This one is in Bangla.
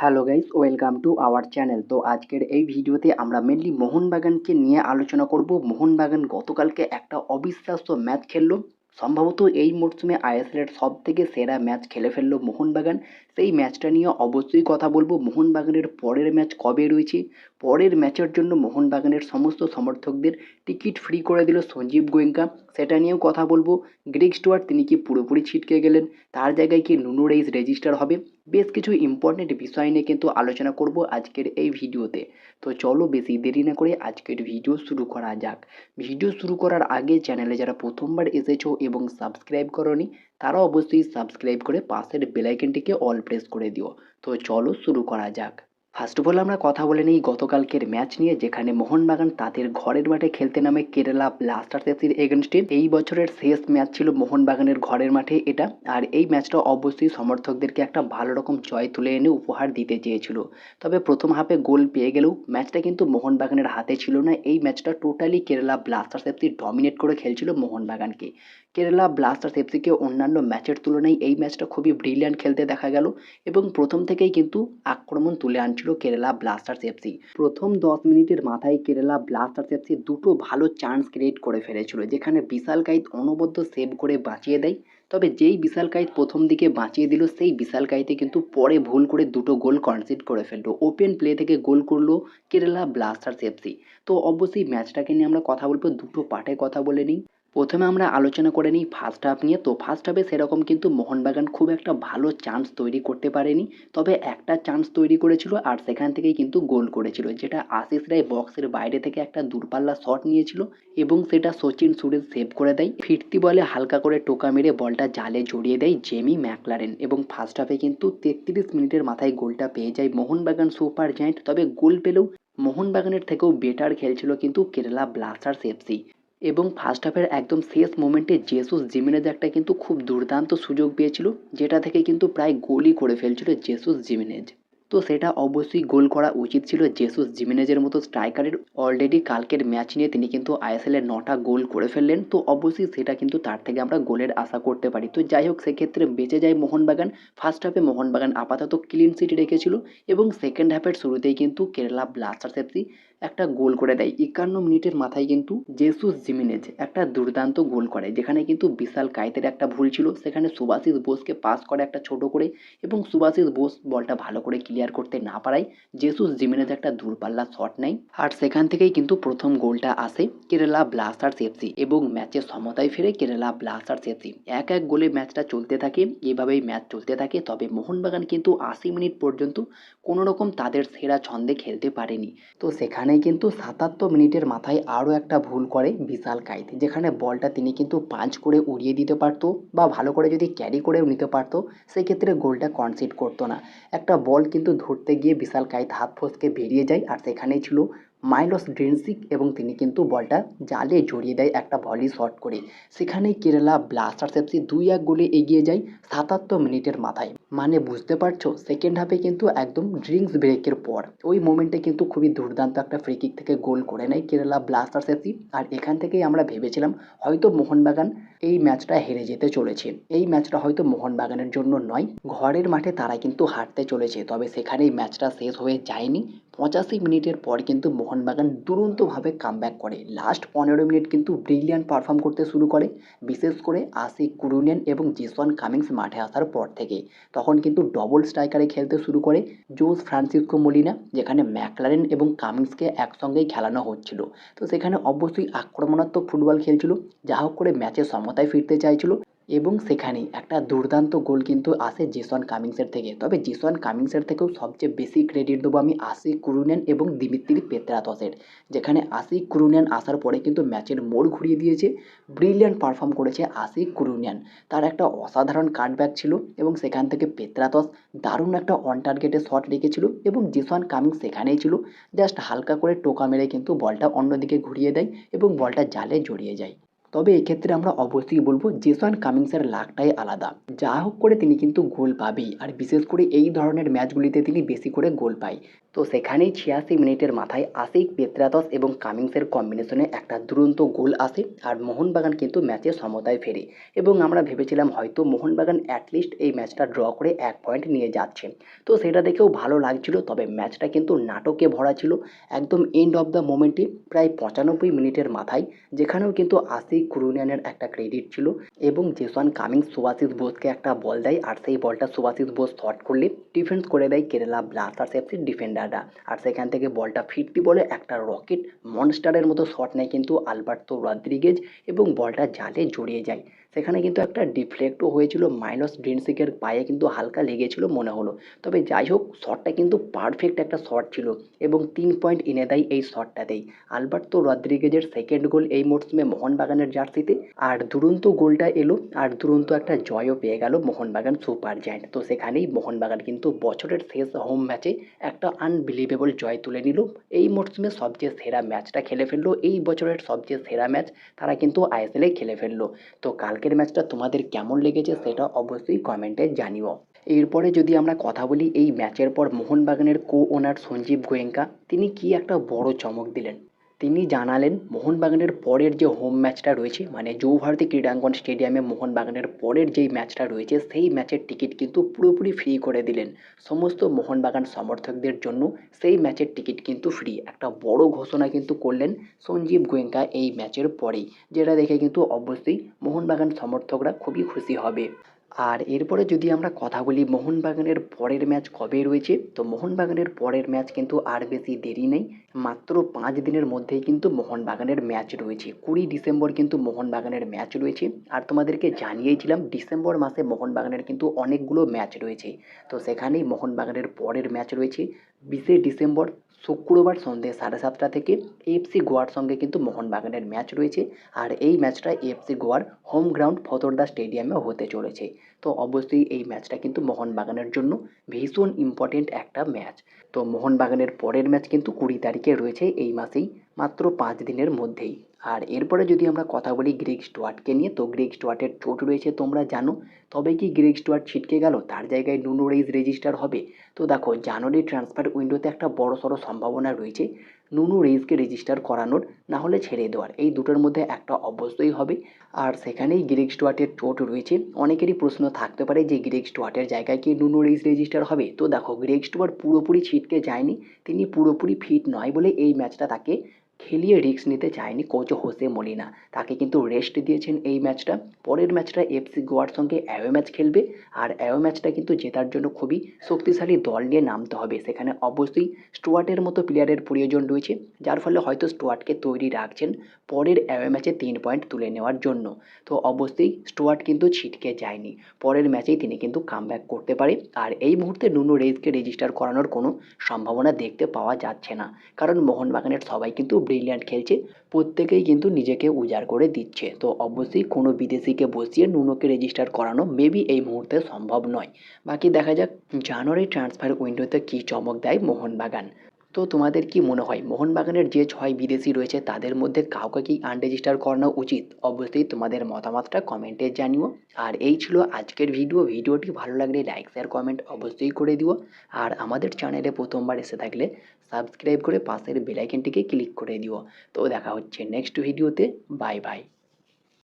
Hello guys, welcome to our channel. তো আজকের এই ভিডিওতে আমরা মেনলি মোহনবাগানকে নিয়ে আলোচনা করব। মোহনবাগান গতকালকে একটা অবিশ্বাস্য ম্যাচ খেললো। সম্ভবত এই মরশুমে আইএসএলের সব থেকে সেরা ম্যাচ খেলে ফেলল মোহনবাগান। সেই ম্যাচটা নিয়ে অবশ্যই কথা বলব। মোহনবাগানের পরের ম্যাচ কবে রয়েছে? পরের ম্যাচের জন্য মোহনবাগানের সমস্ত সমর্থকদের টিকিট ফ্রি করে দিল সঞ্জীব গোয়েঙ্কা। সেটা নিয়েও কথা বলব। গ্রেগ স্টুয়ার্ট তিনি কি পুরোপুরি ছিটকে গেলেন? তার জায়গায় কি নুনো রেইস রেজিস্টার হবে? বেশ কিছু ইম্পর্টেন্ট বিষয় নিয়ে কিন্তু আলোচনা করব আজকের এই ভিডিওতে। তো চলো বেশি দেরি না করে আজকের ভিডিও শুরু করা যাক। ভিডিও শুরু করার আগে চ্যানেলে যারা প্রথমবার এসেছ এবং সাবস্ক্রাইব করনি, তারা অবশ্যই সাবস্ক্রাইব করে পাশের বেলাইকনটিকে অল প্রেস করে দিও। তো চলো শুরু করা যাক। ফার্স্ট অফ অল আমরা কথা বলে নিই গতকালকের ম্যাচ নিয়ে, যেখানে মোহনবাগান তাদের ঘরের মাঠে খেলতে নামে কেরালা ব্লাস্টার্স এফসির এগেনস্টে এই বছরের শেষ ম্যাচ ছিল মোহনবাগানের ঘরের মাঠে এটা। আর এই ম্যাচটা অবশ্যই সমর্থকদেরকে একটা ভালো রকম জয় তুলে এনে উপহার দিতে চেয়েছিল। তবে প্রথম হাফে গোল পেয়ে গেলেও ম্যাচটা কিন্তু মোহনবাগানের হাতে ছিল না। এই ম্যাচটা totally Kerala Blasters FC dominate করে খেলছিল মোহনবাগানকে। কেরালা ব্লাস্টার্স এফসিকে অন্যান্য ম্যাচের তুলনায় এই ম্যাচটা খুবই ব্রিলিয়ান্ট খেলতে দেখা গেল এবং প্রথম থেকেই কিন্তু আক্রমণ তুলে আনছিল কেরালা ব্লাস্টার্স এফসি প্রথম দশ মিনিটের মাথায় কেরালা ব্লাস্টার্স এফসি দুটো ভালো চান্স ক্রিয়েট করে ফেলেছিল, যেখানে বিশাল কাইত অনবদ্য সেভ করে বাঁচিয়ে দেয়। তবে যেই বিশাল কাইত প্রথম দিকে বাঁচিয়ে দিল, সেই বিশাল কাইতে কিন্তু পরে ভুল করে দুটো গোল কনসিড করে ফেলল। ওপেন প্লে থেকে গোল করল কেরালা ব্লাস্টার্স এফসি তো অবশ্যই ম্যাচটাকে নিয়ে আমরা কথা বলব, দুটো পার্টে কথা বলে নিই। প্রথমে আমরা আলোচনা করে নিই ফার্স্ট হাফ নিয়ে। তো ফার্স্ট হাফে সেরকম কিন্তু মোহনবাগান খুব একটা ভালো চান্স তৈরি করতে পারেনি। তবে একটা চান্স তৈরি করেছিল আর সেখান থেকেই কিন্তু গোল করেছিল, যেটা আশিস রায় বক্সের বাইরে থেকে একটা দূরপাল্লা শট নিয়েছিল এবং সেটা সচিন সুরেশ সেভ করে দেয়। ফিরতি বলে হালকা করে টোকা মেরে বলটা জালে জড়িয়ে দেয় জেমি ম্যাকলারেন এবং ফার্স্ট হাফে কিন্তু তেত্রিশ মিনিটের মাথায় গোলটা পেয়ে যায় মোহনবাগান সুপার জায়েন্ট। তবে গোল পেলেও মোহনবাগানের থেকেও বেটার খেলছিল কিন্তু কেরালা ব্লাস্টার্স এফসি এবং ফার্স্ট হাফের একদম শেষ মোমেন্টে জেসুস জিমিনেজ একটা কিন্তু খুব দুর্দান্ত সুযোগ পেয়েছিল, যেটা থেকে কিন্তু প্রায় গোলই করে ফেলছিল জেসুস জিমিনেজ তো সেটা অবশ্যই গোল করা উচিত ছিল জেসুস জিমিনেজের মতো স্ট্রাইকারের অলরেডি কালকের ম্যাচ নিয়ে তিনি কিন্তু আইএসএলের নটা গোল করে ফেললেন, তো অবশ্যই সেটা কিন্তু তার থেকে আমরা গোলের আশা করতে পারি। তো যাই হোক, সেক্ষেত্রে বেঁচে যায় মোহনবাগান। ফার্স্ট হাফে মোহনবাগান আপাতত ক্লিন সিট রেখেছিল এবং সেকেন্ড হাফের শুরুতেই কিন্তু কেরালা ব্লাস্টার্স এফসি একটা গোল করে দেয়। একান্ন মিনিটের মাথায় কিন্তু জেসুস জিমিনেজ একটা দুর্দান্ত গোল করে, যেখানে কিন্তু বিশাল কায়েতের একটা ভুল ছিল। সেখানে সুভাষিস বোসকে পাস করে একটা ছোট করে এবং সুভাষিস বোস বলটা ভালো করে ক্লিয়ার করতে না পারায় জেসুস জিমিনেজ একটা দূরপাল্লা শট নেয়। আর সেখান থেকেই কিন্তু প্রথম গোলটা আসে কেরালা ব্লাস্টার্স এফসি এবং ম্যাচের সমতায় ফিরে কেরালা ব্লাস্টার্স এফসি এক এক গোলে ম্যাচটা চলতে থাকে, এভাবেই ম্যাচ চলতে থাকে, তবে মোহনবাগান কিন্তু আশি মিনিট পর্যন্ত কোনো রকম তাদের সেরা ছন্দে খেলতে পারেনি। তো সেখানে এখানেই কিন্তু সাতাত্তর মিনিটের মাথায় আরও একটা ভুল করে বিশাল কাইত, যেখানে বলটা তিনি কিন্তু পাঁচ করে উড়িয়ে দিতে পারত বা ভালো করে যদি ক্যারি করেও নিতে পারতো, সেক্ষেত্রে গোলটা কনসিড করতো না। একটা বল কিন্তু ধরতে গিয়ে বিশাল কাইত হাত ফসকে বেরিয়ে যায় আর সেখানেই ছিল মাইলস ড্রেন্সিক এবং তিনি কিন্তু বলটা জালে জড়িয়ে দেয় একটা ভলি শট করে। সেখানেই কেরালা ব্লাস্টার্স এফসি দুই এক গোলে এগিয়ে যায় সাতাত্তর মিনিটের মাথায়। মানে বুঝতে পারছ সেকেন্ড হাফে কিন্তু একদম ড্রিঙ্কস ব্রেকের পর। ওই মোমেন্টে কিন্তু খুবই দুর্দান্ত একটা ফ্রি কিক থেকে গোল করে নেয় কেরালা ব্লাস্টার্স এফসি আর এখান থেকেই আমরা ভেবেছিলাম হয়তো মোহনবাগান এই ম্যাচটা হেরে যেতে চলেছে। এই ম্যাচটা হয়তো মোহনবাগানের জন্য নয়, ঘরের মাঠে তারা কিন্তু হারতে চলেছে। তবে সেখানেই ম্যাচটা শেষ হয়ে যায়নি। পঁচাশি মিনিটের পর কিন্তু মোহনবাগান দুরন্তভাবে কামব্যাক করে। লাস্ট পনেরো মিনিট কিন্তু ব্রিলিয়ান্ট পারফর্ম করতে শুরু করে, বিশেষ করে আশিক কুরুনিয়ান এবং জিসওয়ান কামিংস মাঠে আসার পর থেকে। তখন কিন্তু ডবল স্ট্রাইকারে খেলতে শুরু করে জোস ফ্রান্সিসকো মলিনা, যেখানে ম্যাকলারেন এবং কামিংসকে একসঙ্গেই খেলানো হচ্ছিল। তো সেখানে অবশ্যই আক্রমণাত্মক ফুটবল খেলছিল। যা হোক করে ম্যাচে সমতায় ফিরতে চাইছিল এবং সেখানেই একটা দুর্দান্ত গোল কিন্তু আসে জিসন কামিংসের থেকে। তবে জিসন কামিংসের থেকেও সবচেয়ে বেশি ক্রেডিট দেবো আমি আশিক কুরুনিয়ান এবং দিমিত্রি পেত্রাতসের, যেখানে আশিক কুরুনিয়ান আসার পরে কিন্তু ম্যাচের মোড় ঘুরিয়ে দিয়েছে, ব্রিলিয়ান্ট পারফর্ম করেছে আশিক কুরুনিয়ান তার একটা অসাধারণ কাটব্যাক ছিল এবং সেখান থেকে পেত্রাতস দারুণ একটা অন টার্গেটে শট রেখেছিল এবং জিসন কামিংস সেখানেই ছিল জাস্ট হালকা করে টোকা মেরে কিন্তু বলটা অন্যদিকে ঘুরিয়ে দেয় এবং বলটা জালে জড়িয়ে যায়। তবে এক্ষেত্রে আমরা অবশ্যই বলব জেসন কামিংসের লাকটাই আলাদা। যা হোক করে তিনি কিন্তু গোল পাবেই, আর বিশেষ করে এই ধরনের ম্যাচগুলিতে তিনি বেশি করে গোল পায়। তো সেখানেই ছিয়াশি মিনিটের মাথায় আশিক, পেত্রাতস এবং কামিংসের কম্বিনেশনে একটা দুরন্ত গোল আসে, আর মোহনবাগান কিন্তু ম্যাচে সমতায় ফেরে। এবং আমরা ভেবেছিলাম হয়তো মোহনবাগান অ্যাটলিস্ট এই ম্যাচটা ড্র করে এক পয়েন্ট নিয়ে যাচ্ছে। তো সেটা দেখেও ভালো লাগছিল, তবে ম্যাচটা কিন্তু নাটকে ভরা ছিল। একদম এন্ড অফ দ্য মোমেন্টে প্রায় পঁচানব্বই মিনিটের মাথায়, যেখানেও কিন্তু আশিক কুরুনিয়ানের একটা ক্রেডিট ছিল এবং জেসন কামিংস সুভাশিস বোসকে একটা বল দেয় আর সেই বলটা সুভাশিস বোস শট করলে ডিফেন্স করে দেয় কেরালা ব্লাস্টার্স এফসির ডিফেন্ডাররা। আর সেখান থেকে বলটা ফিরতি বলে একটা রকেট মনস্টারের মতো শট নেয় কিন্তু আলবার্তো রদ্রিগেজ এবং বলটা জালে জড়িয়ে যায়। সেখানে কিন্তু একটা ডিফ্লেক্টও হয়েছিল মাইনস ড্রিনসিকের পায়ে কিন্তু হালকা লেগেছিল মনে হলো। তবে যাই হোক, শটটা কিন্তু পারফেক্ট একটা শট ছিল এবং তিন পয়েন্ট এনে দেয় এই শটটাতেই। আলবার্তো রদ্রিগেজের সেকেন্ড গোল এই মরশুমে মোহনবাগানের জার্সিতে আর দুরন্ত গোলটা এলো, আর দুরন্ত একটা জয়ও পেয়ে গেল মোহনবাগান সুপার জায়েন্ট। তো সেখানেই মোহনবাগান কিন্তু বছরের শেষ হোম ম্যাচে একটা আনবিলিভেবল জয় তুলে নিল। এই মরশুমে সবচেয়ে সেরা ম্যাচটা খেলে ফেলল। এই বছরের সবচেয়ে সেরা ম্যাচ তারা কিন্তু আইএসএলে খেলে ফেলল। তো কালকের ম্যাচটা তোমাদের কেমন লেগেছে সেটা অবশ্যই কমেন্টে জানিও। এরপরে যদি আমরা কথা বলি, এই ম্যাচের পর মোহনবাগানের কো ওনার সঞ্জীব গোয়েঙ্কা, তিনি কি একটা বড় চমক দিলেন? তিনি জানালেন, মোহনবাগানের পরের যে হোম ম্যাচটা রয়েছে মানে যৌভারতী ক্রীড়াঙ্গন স্টেডিয়ামে মোহনবাগানের পরের যেই ম্যাচটা রয়েছে, সেই ম্যাচের টিকিট কিন্তু পুরোপুরি ফ্রি করে দিলেন। সমস্ত মোহনবাগান সমর্থকদের জন্য সেই ম্যাচের টিকিট কিন্তু ফ্রি একটা বড় ঘোষণা কিন্তু করলেন সঞ্জীব গোয়েঙ্কা এই ম্যাচের পরেই, যেটা দেখে কিন্তু অবশ্যই মোহনবাগান সমর্থকরা খুবই খুশি হবে। আর এরপরে যদি আমরা কথা বলি মোহনবাগানের পরের ম্যাচ কবে রয়েছে, তো মোহনবাগানের পরের ম্যাচ কিন্তু আর বেশি দেরি নেই। মাত্র পাঁচ দিনের মধ্যেই কিন্তু মোহনবাগানের ম্যাচ রয়েছে। কুড়ি ডিসেম্বর কিন্তু মোহনবাগানের ম্যাচ রয়েছে। আর তোমাদেরকে জানিয়েছিলাম, ডিসেম্বর মাসে মোহনবাগানের কিন্তু অনেকগুলো ম্যাচ রয়েছে। তো সেখানেই মোহনবাগানের পরের ম্যাচ রয়েছে। বিশে ডিসেম্বর শুক্রবার সন্ধ্যে সাড়ে সাতটা থেকে এফসি গোয়ার সঙ্গে কিন্তু মোহনবাগানের ম্যাচ রয়েছে। আর এই ম্যাচটা এফসি গোয়ার হোম গ্রাউন্ড ফতরদা স্টেডিয়ামে হতে চলেছে। তো অবশ্যই এই ম্যাচটা কিন্তু মোহনবাগানের জন্য ভীষণ ইম্পর্টেন্ট একটা ম্যাচ। তো মোহনবাগানের পরের ম্যাচ কিন্তু কুড়ি তারিখে রয়েছে এই মাসেই, মাত্র পাঁচ দিনের মধ্যেই। আর এরপরে যদি আমরা কথা বলি গ্রেগ স্টুয়ার্টকে নিয়ে, তো গ্রেগ স্টুয়ার্টের চোট রয়েছে, তোমরা জানো। তবে কি গ্রেগ স্টুয়ার্ট ছিটকে গেল? তার জায়গায় নুনো রেইজ রেজিস্টার হবে। তো দেখো, জানুয়ারি ট্রান্সফার উইন্ডোতে একটা বড় সড়ো সম্ভাবনা রয়েছে, নুনু রেইজকে রেজিস্টার করানোর, না হলে ছেড়ে দেওয়ার। এই দুটোর মধ্যে একটা অবশ্যই হবে। আর সেখানেই গ্রেগ স্টুয়ার্টের চোট রয়েছে। অনেকেরই প্রশ্ন থাকতে পারে যে গ্রেগ স্টুয়ার্টের জায়গায় কি নুনু রেইজ রেজিস্টার হবে? তো দেখো গ্রেগ স্টুয়ার্ট পুরোপুরি ছিটকে যায়নি। তিনি পুরোপুরি ফিট নয় বলে এই ম্যাচটা তাকে খেলিয়ে রিস্ক নিতে চায়নি কোচ হোসে মলিনা। তাকে কিন্তু রেস্ট দিয়েছেন এই ম্যাচটা। পরের ম্যাচটা এফসি গোয়ার সঙ্গে অ্যাওয়ে ম্যাচ খেলবে আর অ্যাওয়ে ম্যাচটা কিন্তু জেতার জন্য খুবই শক্তিশালী দল নিয়ে নামতে হবে। সেখানে অবশ্যই স্টুয়ার্টের মতো প্লেয়ারের প্রয়োজন রয়েছে, যার ফলে হয়তো স্টুয়ার্টকে তৈরি রাখছেন পরের অ্যাওয়ে ম্যাচে তিন পয়েন্ট তুলে নেওয়ার জন্য। তো অবশ্যই স্টুয়ার্ট কিন্তু ছিটকে যায়নি। পরের ম্যাচেই তিনি কিন্তু কাম করতে পারে আর এই মুহূর্তে নুনো রেইজকে রেজিস্টার করানোর কোনো সম্ভাবনা দেখতে পাওয়া যাচ্ছে না। কারণ মোহনবাগানের সবাই কিন্তু ব্রিলিয়ান্ট খেলছে, প্রত্যেকেই কিন্তু নিজেকে উজাড় করে দিচ্ছে। তো অবশ্যই কোনো বিদেশিকে বসিয়ে নুনোকে রেজিস্টার করানো মেবি এই মুহূর্তে সম্ভব নয়। বাকি দেখা যাক জানুয়ারি ট্রান্সফার উইন্ডোতে কী চমক দেয় মোহনবাগান। তো তোমাদের কি মনে হয়? মোহনবাগানের যে ছয় বিদেশি রয়েছে, তাদের মধ্যে কাউকে কি আনরেজিস্টার করানো উচিত? অবশ্যই তোমাদের মতামতটা কমেন্টে জানিও। আর এই ছিল আজকের ভিডিও ভিডিওটি ভালো লাগলে লাইক শেয়ার কমেন্ট অবশ্যই করে দিও। আর আমাদের চ্যানেলে প্রথমবার এসে থাকলে সাবস্ক্রাইব করে পাশের বেলাইকেনটিকে ক্লিক করে দিও। তো দেখা হচ্ছে নেক্সট ভিডিওতে বাই বাই